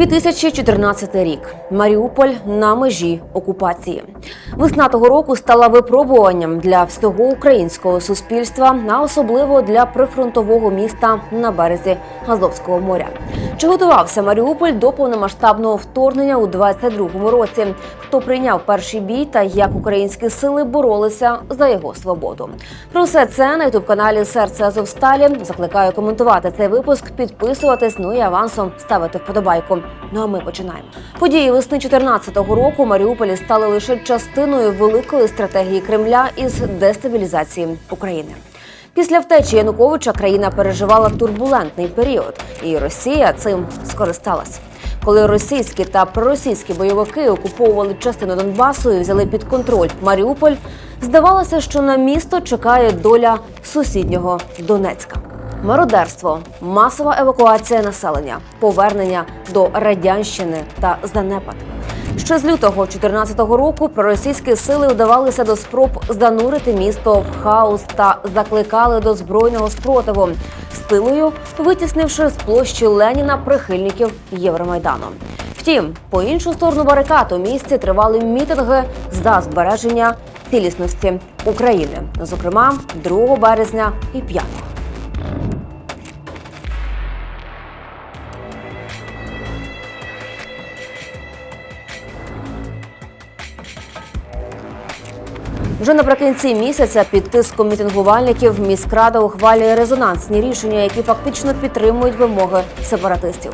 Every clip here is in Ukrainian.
2014 рік. Маріуполь на межі окупації. Весна того року стала випробуванням для всього українського суспільства, а особливо для прифронтового міста на березі Азовського моря. Чи готувався Маріуполь до повномасштабного вторгнення у 22-му році? Хто прийняв перший бій та як українські сили боролися за його свободу? Про все це на ютуб каналі Серце Азовсталі. Закликаю коментувати цей випуск, підписуватись, ну і авансом ставити вподобайку. Ну а ми починаємо. Події весни 2014 року Маріуполі стали лише частиною великої стратегії Кремля із дестабілізації України. Після втечі Януковича країна переживала турбулентний період, і Росія цим скористалась. Коли російські та проросійські бойовики окуповували частину Донбасу і взяли під контроль Маріуполь, здавалося, що на місто чекає доля сусіднього Донецька. Мародерство, масова евакуація населення, повернення до радянщини та занепад. Ще з лютого 2014 року проросійські сили вдавалися до спроб занурити місто в хаос та закликали до збройного спротиву, стилою витіснивши з площі Леніна прихильників Євромайдану. Втім, по іншу сторону барикад у місті тривали мітинги за збереження цілісності України, зокрема 2 березня і 5. Вже наприкінці місяця під тиском мітингувальників міськрада ухвалює резонансні рішення, які фактично підтримують вимоги сепаратистів.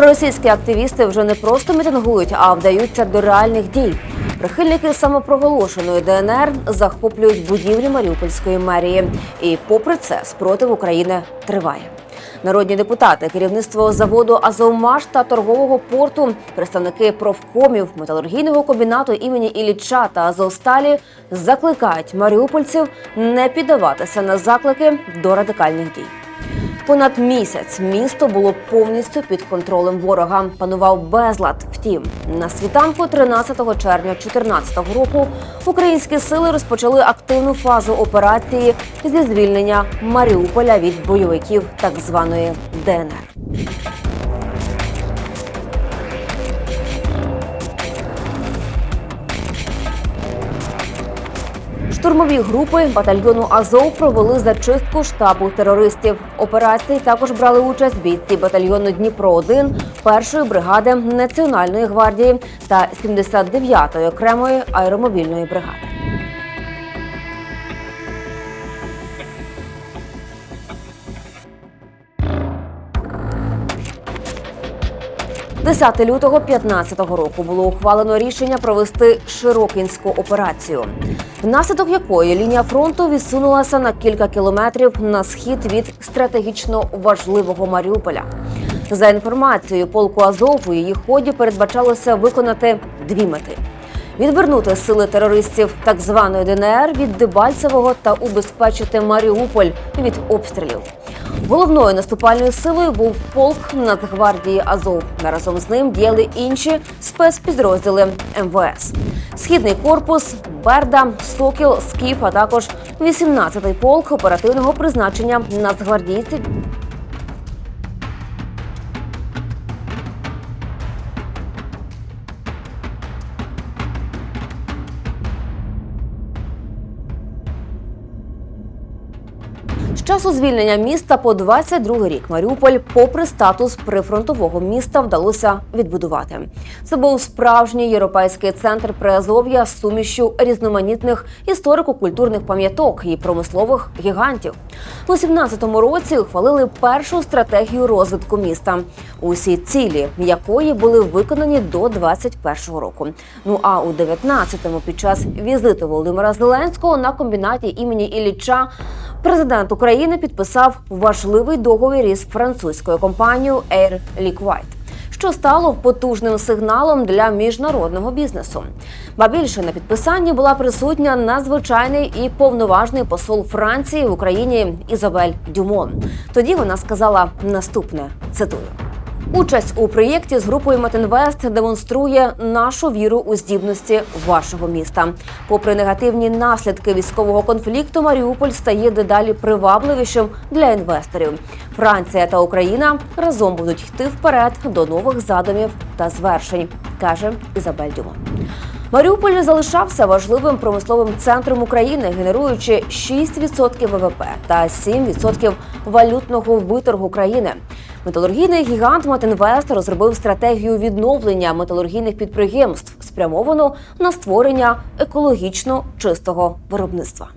Проросійські активісти вже не просто мітингують, а вдаються до реальних дій. Прихильники самопроголошеної ДНР захоплюють будівлі Маріупольської мерії, і, попри це, спротив України триває. Народні депутати, керівництво заводу Азовмаш та торгового порту, представники профкомів металургійного комбінату імені Ілліча та Азовсталі закликають маріупольців не піддаватися на заклики до радикальних дій. Понад місяць місто було повністю під контролем ворога. Панував безлад. Втім, на світанку 13 червня 2014 року українські сили розпочали активну фазу операції зі звільнення Маріуполя від бойовиків так званої ДНР. Штурмові групи батальйону Азов провели зачистку штабу терористів. Операції також брали участь бійці батальйону Дніпро 1 першої бригади Національної гвардії та 79-ї окремої аеромобільної бригади. 10 лютого 2015 року було ухвалено рішення провести Широкінську операцію, внаслідок якої лінія фронту відсунулася на кілька кілометрів на схід від стратегічно важливого Маріуполя. За інформацією полку Азов у її ході передбачалося виконати дві мети: відвернути сили терористів так званої ДНР від Дебальцевого та убезпечити Маріуполь від обстрілів. Головною наступальною силою був полк Нацгвардії Азов. Разом з ним діяли інші спецпідрозділи МВС. Східний корпус, Берда, Сокіл, Скіф, а також 18-й полк оперативного призначення нацгвардійців часу звільнення міста по 22 рік Маріуполь, попри статус прифронтового міста, вдалося відбудувати. Це був справжній європейський центр Приазов'я з сумішю різноманітних історико-культурних пам'яток і промислових гігантів. У 17-му році ухвалили першу стратегію розвитку міста, усі цілі якої були виконані до 21-го року. Ну а у 19-му під час візиту Володимира Зеленського на комбінаті імені Ілліча Президент України підписав важливий договір із французькою компанією Air Liquide, що стало потужним сигналом для міжнародного бізнесу. Ба більше на підписанні була присутня надзвичайний і повноважний посол Франції в Україні Ізабель Дюмон. Тоді вона сказала наступне: цитую. Участь у проєкті з групою Метинвест демонструє нашу віру у здібності вашого міста. Попри негативні наслідки військового конфлікту, Маріуполь стає дедалі привабливішим для інвесторів. Франція та Україна разом будуть йти вперед до нових задумів та звершень, каже Ізабель Дюма. Маріуполь залишався важливим промисловим центром України, генеруючи 6% ВВП та 7% валютного виторгу країни. Металургійний гігант Матінвест розробив стратегію відновлення металургійних підприємств, спрямовану на створення екологічно чистого виробництва.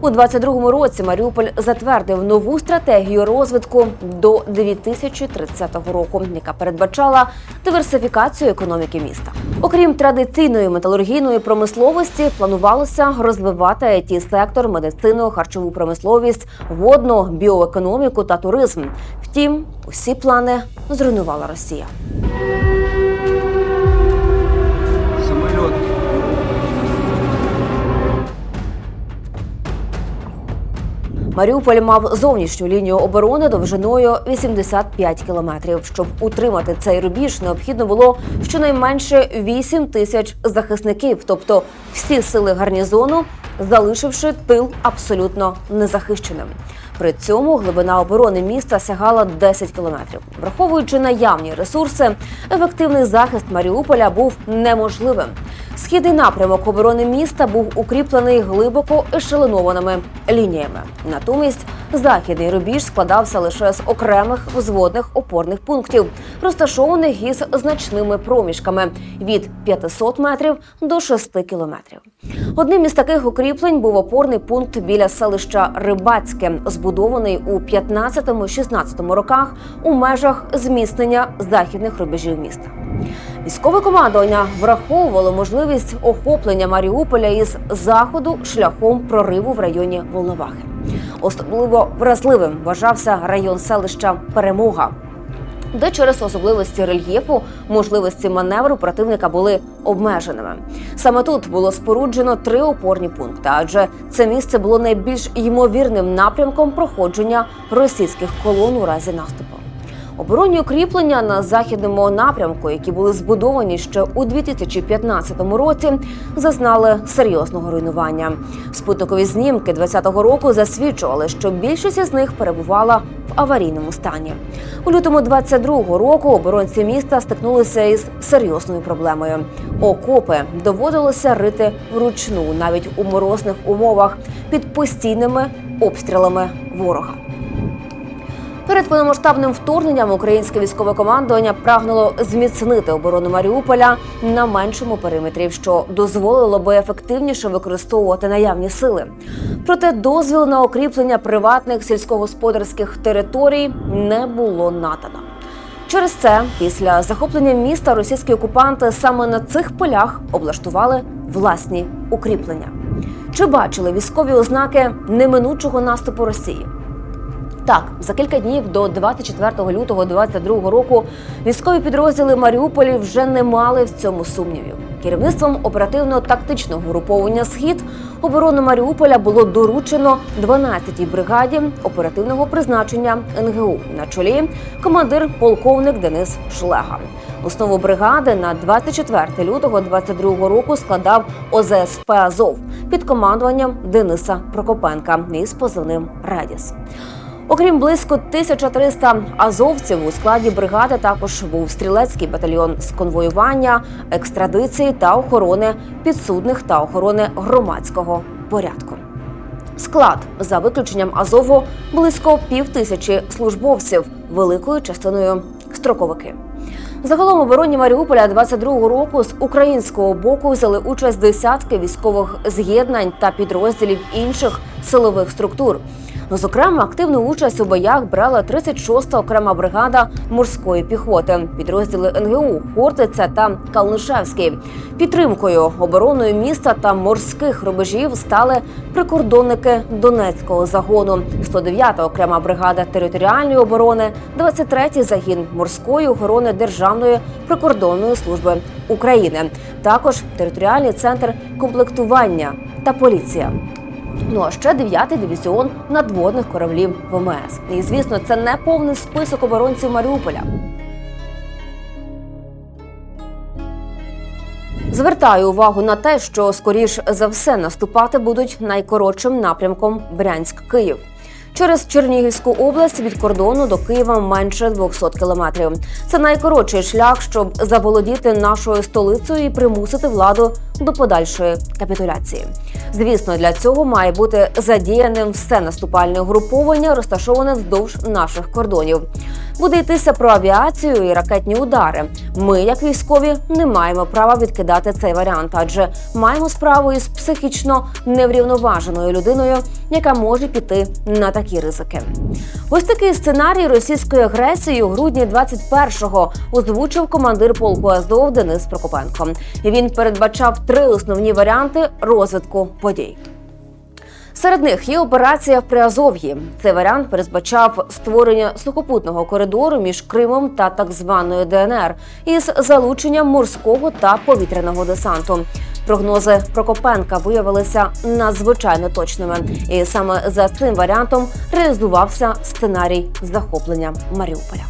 У 22-му році Маріуполь затвердив нову стратегію розвитку до 2030 року, яка передбачала диверсифікацію економіки міста. Окрім традиційної металургійної промисловості, планувалося розвивати it сектор, медицину, харчову промисловість, водну, біоекономіку та туризм. Втім, усі плани зруйнувала Росія. Маріуполь мав зовнішню лінію оборони довжиною 85 кілометрів. Щоб утримати цей рубіж, необхідно було щонайменше 8 тисяч захисників, тобто всі сили гарнізону, залишивши тил абсолютно незахищеним. При цьому глибина оборони міста сягала 10 кілометрів. Враховуючи наявні ресурси, ефективний захист Маріуполя був неможливим. Східний напрямок оборони міста був укріплений глибоко ешелонованими лініями. Натомість західний рубіж складався лише з окремих взводних опорних пунктів, розташованих із значними проміжками від 500 метрів до 6 кілометрів. Одним із таких укріплень був опорний пункт біля селища Рибацьке, збудований у 15-16 роках у межах зміцнення західних рубежів міста. Військове командування враховувало можливість охоплення Маріуполя із заходу шляхом прориву в районі Волновахи. Особливо вразливим вважався район селища Перемога, де через особливості рельєфу можливості маневру противника були обмеженими. Саме тут було споруджено три опорні пункти, адже це місце було найбільш ймовірним напрямком проходження російських колон у разі наступу. Оборонні укріплення на західному напрямку, які були збудовані ще у 2015 році, зазнали серйозного руйнування. Спутникові знімки 2020 року засвідчували, що більшість із них перебувала в аварійному стані. У лютому 22-го року оборонці міста стикнулися із серйозною проблемою. Окопи доводилося рити вручну, навіть у морозних умовах, під постійними обстрілами ворога. Перед повномасштабним вторгненням українське військове командування прагнуло зміцнити оборону Маріуполя на меншому периметрі, що дозволило би ефективніше використовувати наявні сили. Проте дозвіл на укріплення приватних сільськогосподарських територій не було надано. Через це після захоплення міста російські окупанти саме на цих полях облаштували власні укріплення. Чи бачили військові ознаки неминучого наступу Росії? Так, за кілька днів до 24 лютого 2022 року військові підрозділи Маріуполі вже не мали в цьому сумнівів. Керівництвом оперативно-тактичного груповання Схід оборону Маріуполя було доручено 12-й бригаді оперативного призначення НГУ на чолі командир полковник Денис Шлега. Основу бригади на 24 лютого 2022 року складав ОЗСП Азов під командуванням Дениса Прокопенка із позивним Редіс. Окрім близько 1300 азовців у складі бригади також був стрілецький батальйон з конвоювання, екстрадиції та охорони підсудних та охорони громадського порядку. Склад за виключенням Азову близько півтисячі службовців, великою частиною строковики. Загалом обороні Маріуполя 22-го року з українського боку взяли участь десятки військових з'єднань та підрозділів інших силових структур. Ну, Зокрема, активну участь у боях брала 36-та окрема бригада морської піхоти, підрозділи НГУ Хортиця та Калнишевський. Підтримкою обороною міста та морських рубежів стали прикордонники Донецького загону, 109-та окрема бригада територіальної оборони, 23-й загін морської охорони Державної прикордонної служби України, також територіальний центр комплектування та поліція. Ну а ще дев'ятий дивізіон надводних кораблів ВМС. І звісно, це не повний список оборонців Маріуполя. Звертаю увагу на те, що скоріш за все наступати будуть найкоротшим напрямком Брянськ-Київ. Через Чернігівську область від кордону до Києва менше 200 кілометрів. Це найкоротший шлях, щоб заволодіти нашою столицею і примусити владу до подальшої капітуляції. Звісно, для цього має бути задіяним все наступальне угруповання, розташоване вздовж наших кордонів. Буде йтися про авіацію і ракетні удари. Ми, як військові, не маємо права відкидати цей варіант, адже маємо справу із психічно неврівноваженою людиною, яка може піти на такі ризики. Ось такий сценарій російської агресії у грудні 21-го озвучив командир полку Азов Денис Прокопенко. Він передбачав три основні варіанти розвитку подій. Серед них є операція в Приазов'ї. Цей варіант передбачав створення сухопутного коридору між Кримом та так званою ДНР із залученням морського та повітряного десанту. Прогнози Прокопенка виявилися надзвичайно точними, і саме за цим варіантом реалізувався сценарій захоплення Маріуполя.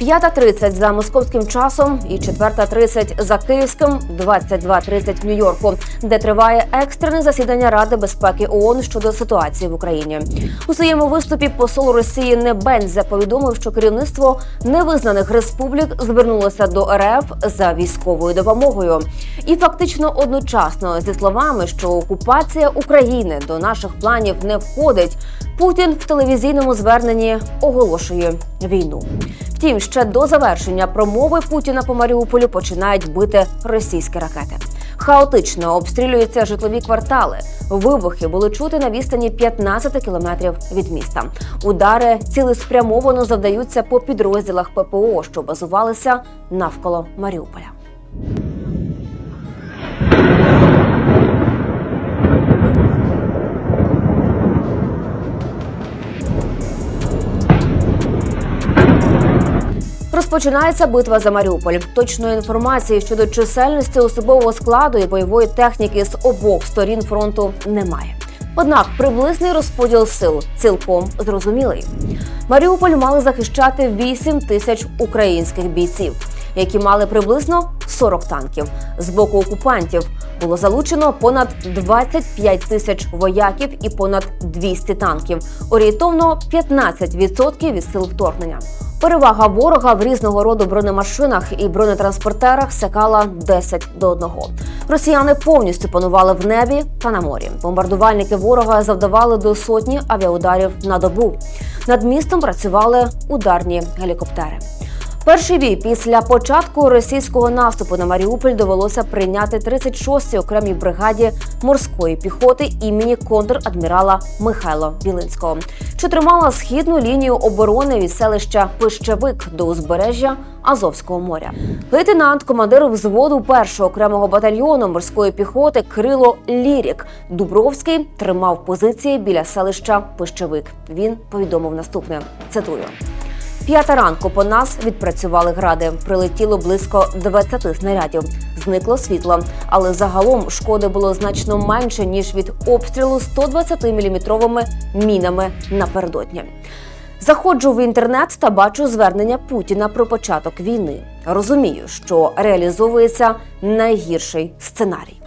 П'ята 30 за московським часом і четверта 30 за київським, 22.30 в Нью-Йорку, де триває екстрене засідання Ради безпеки ООН щодо ситуації в Україні. У своєму виступі посол Росії Небензе повідомив, що керівництво невизнаних республік звернулося до РФ за військовою допомогою, і фактично одночасно зі словами, що окупація України до наших планів не входить. Путін в телевізійному зверненні оголошує війну. Втім, ще до завершення промови Путіна по Маріуполю починають бити російські ракети. Хаотично обстрілюються житлові квартали. Вибухи були чути на відстані 15 кілометрів від міста. Удари цілеспрямовано завдаються по підрозділах ППО, що базувалися навколо Маріуполя. Розпочинається битва за Маріуполь. Точної інформації щодо чисельності особового складу і бойової техніки з обох сторін фронту немає. Однак приблизний розподіл сил цілком зрозумілий. Маріуполь мали захищати 8 тисяч українських бійців, які мали приблизно 40 танків. З боку окупантів було залучено понад 25 тисяч вояків і понад 200 танків. Орієнтовно 15% від сил вторгнення. Перевага ворога в різного роду бронемашинах і бронетранспортерах сякала 10 до 1. Росіяни повністю панували в небі та на морі. Бомбардувальники ворога завдавали до сотні авіаударів на добу. Над містом працювали ударні гелікоптери. Перший бій після початку російського наступу на Маріуполь довелося прийняти 36-й окремій бригаді морської піхоти імені контр-адмірала Михайла Білинського, що тримала східну лінію оборони від селища Пищевик до узбережжя Азовського моря. Лейтенант, командир взводу першого окремого батальйону морської піхоти Крило Лірік Дубровський тримав позиції біля селища Пищевик. Він повідомив наступне: цитую. П'ята ранку по нас відпрацювали гради. Прилетіло близько 20 снарядів. Зникло світло, але загалом шкоди було значно менше ніж від обстрілу 120-мм мінами напередодні. Заходжу в інтернет та бачу звернення Путіна про початок війни. Розумію, що реалізовується найгірший сценарій.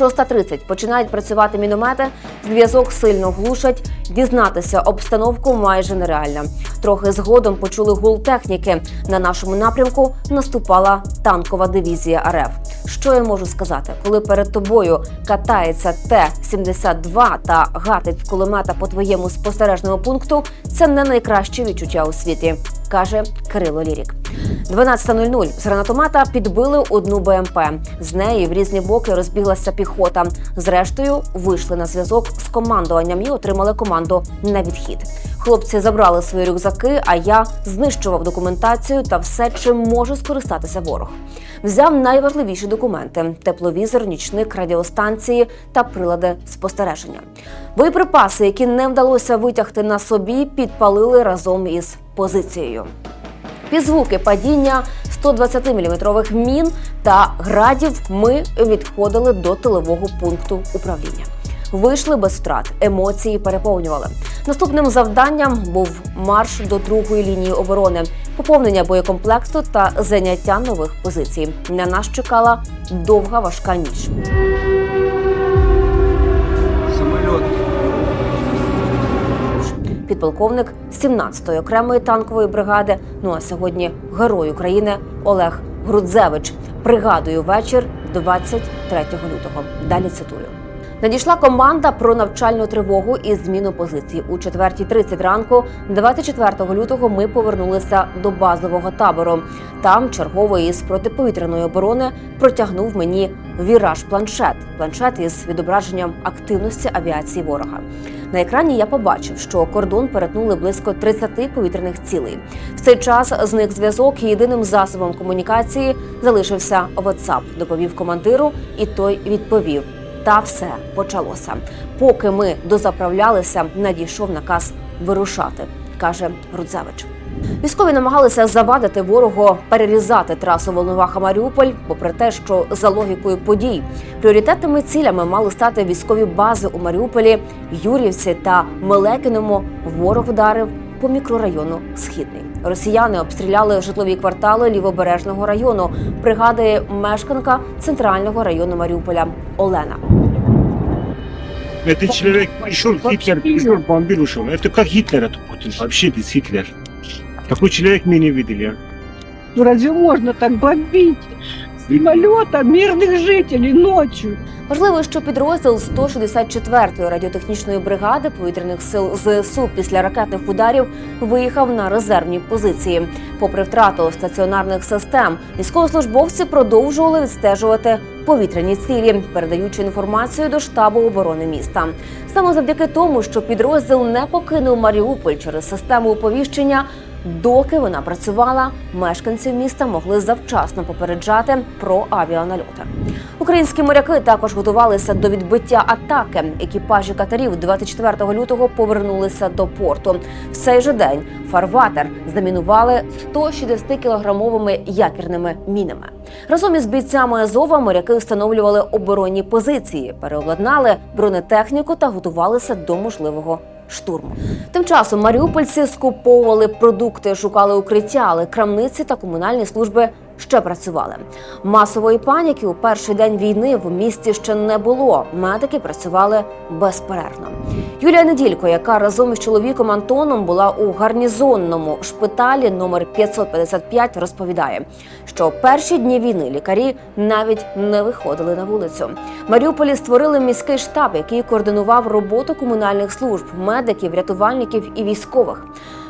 6.30 починають працювати міномети, зв'язок сильно глушать. Дізнатися обстановку майже нереально. Трохи згодом почули гул техніки. На нашому напрямку наступала танкова дивізія РФ. Що я можу сказати, коли перед тобою катається Т-72 та гатить кулемета по твоєму спостережному пункту, це не найкраще відчуття у світі, каже Кирило Лірік. 12.00 з гранатомета підбили одну БМП. З неї в різні боки розбіглася піхота. Зрештою, вийшли на зв'язок з командуванням і отримали команду на відхід. Хлопці забрали свої рюкзаки, а я знищував документацію та все, чим може скористатися ворог. Взяв найважливіші документи: тепловізор, нічник, радіостанції та прилади спостереження. Боєприпаси, які не вдалося витягти на собі, підпалили разом із позицією. Під звуки падіння 120-мм мін та градів ми відходили до тилового пункту управління. вийшли без втрат, емоції переповнювали. Наступним завданням був марш до другої лінії оборони, поповнення боєкомплекту та заняття нових позицій. На нас чекала довга важка ніч. Підполковник 17-ї окремої танкової бригади. Ну а сьогодні герой України Олег Грудзевич. Пригадую вечір 23 лютого. Далі цитую. Надійшла команда про навчальну тривогу і зміну позицій. У 4.30 ранку, 24 лютого, ми повернулися до базового табору. Там черговий із протиповітряної оборони протягнув мені віраж планшет. Планшет із відображенням активності авіації ворога. На екрані я побачив, що кордон перетнули близько 30 повітряних цілей. В цей час зник зв'язок і єдиним засобом комунікації залишився WhatsApp, доповів командиру, і той відповів: та все почалося. Поки ми дозаправлялися, надійшов наказ вирушати, каже Рудзевич. Військові намагалися завадити ворогу перерізати трасу Волноваха Маріуполь, попри те, що за логікою подій пріоритетними цілями мали стати військові бази у Маріуполі, Юрівці та Мелекіному. Ворог вдарив по мікрорайону Східний. Росіяни обстріляли житлові квартали лівобережного району. Пригадує мешканка центрального району Маріуполя Олена. Этот человек пришел, Гитлер пришел, бомбил, ушел. Это как Гитлер, это Путин. Вообще без Гитлер. Такой человек мы не видели. Ну разве можно так бомбить самолета мирных жителей ночью? Важливо, що підрозділ 164-ї радіотехнічної бригади повітряних сил ЗСУ після ракетних ударів виїхав на резервні позиції. Попри втрату стаціонарних систем, військовослужбовці продовжували відстежувати повітряні цілі, передаючи інформацію до штабу оборони міста. Саме завдяки тому, що підрозділ не покинув Маріуполь через систему оповіщення. Доки вона працювала, мешканці міста могли завчасно попереджати про авіанальоти. Українські моряки також готувалися до відбиття атаки. Екіпажі катерів 24 лютого повернулися до порту. В цей же день фарватер замінували 160-кілограмовими якірними мінами. Разом із бійцями Азова моряки встановлювали оборонні позиції, переобладнали бронетехніку та готувалися до можливого штурму. Тим часом маріупольці скуповували продукти, шукали укриття, але крамниці та комунальні служби ще працювали. Масової паніки у перший день війни в місті ще не було. Медики працювали безперервно. Юлія Неділько, яка разом із чоловіком Антоном була у гарнізонному шпиталі номер 555, розповідає, що перші дні війни лікарі навіть не виходили на вулицю. В Маріуполі створили міський штаб, який координував роботу комунальних служб, медиків, рятувальників і військових.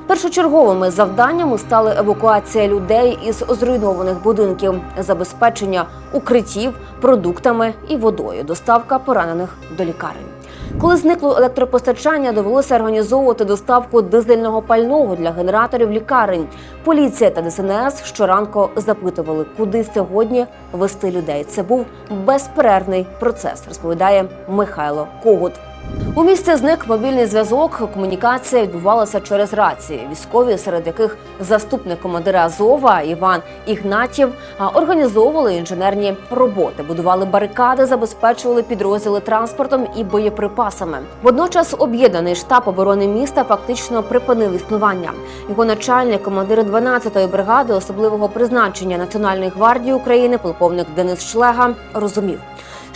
Першочерговими завданнями стали евакуація людей із зруйнованих будинків, забезпечення укриттів продуктами і водою, доставка поранених до лікарень. Коли зникло електропостачання, довелося організовувати доставку дизельного пального для генераторів лікарень. Поліція та ДСНС щоранку запитували, куди сьогодні вести людей. Це був безперервний процес, розповідає Михайло Когут. У місті зник мобільний зв'язок. Комунікація відбувалася через рації. Військові, серед яких заступник командира Азова Іван Ігнатів, організовували інженерні роботи, будували барикади, забезпечували підрозділи транспортом і боєприпасами. Водночас об'єднаний штаб оборони міста фактично припинив існування. Його начальник, командир 12-ї бригади особливого призначення Національної гвардії України, полковник Денис Шлега, розумів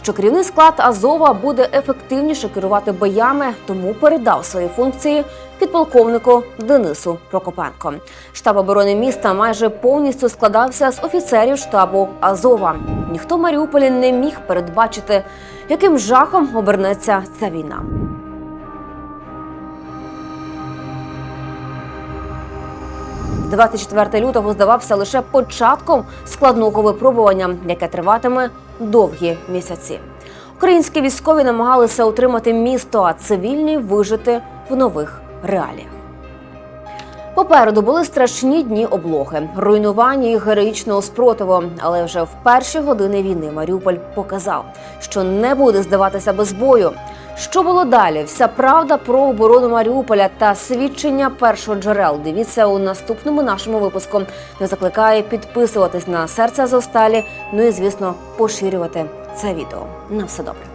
що керівний склад Азова буде ефективніше керувати боями, тому передав свої функції підполковнику Денису Прокопенко. Штаб оборони міста майже повністю складався з офіцерів штабу Азова. Ніхто в Маріуполі не міг передбачити, яким жахом обернеться ця війна. – 24 лютого здавався лише початком складного випробування, яке триватиме довгі місяці. Українські військові намагалися утримати місто, а цивільні вижити в нових реаліях. Попереду були страшні дні облоги, руйнування і героїчного спротиву. Але вже в перші години війни Маріуполь показав, що не буде здаватися без бою. Що було далі? Вся правда про оборону Маріуполя та свідчення першоджерел. Дивіться у наступному нашому випуску. Не закликаю підписуватись на серце зосталі. Ну і звісно, поширювати це відео. На все добре.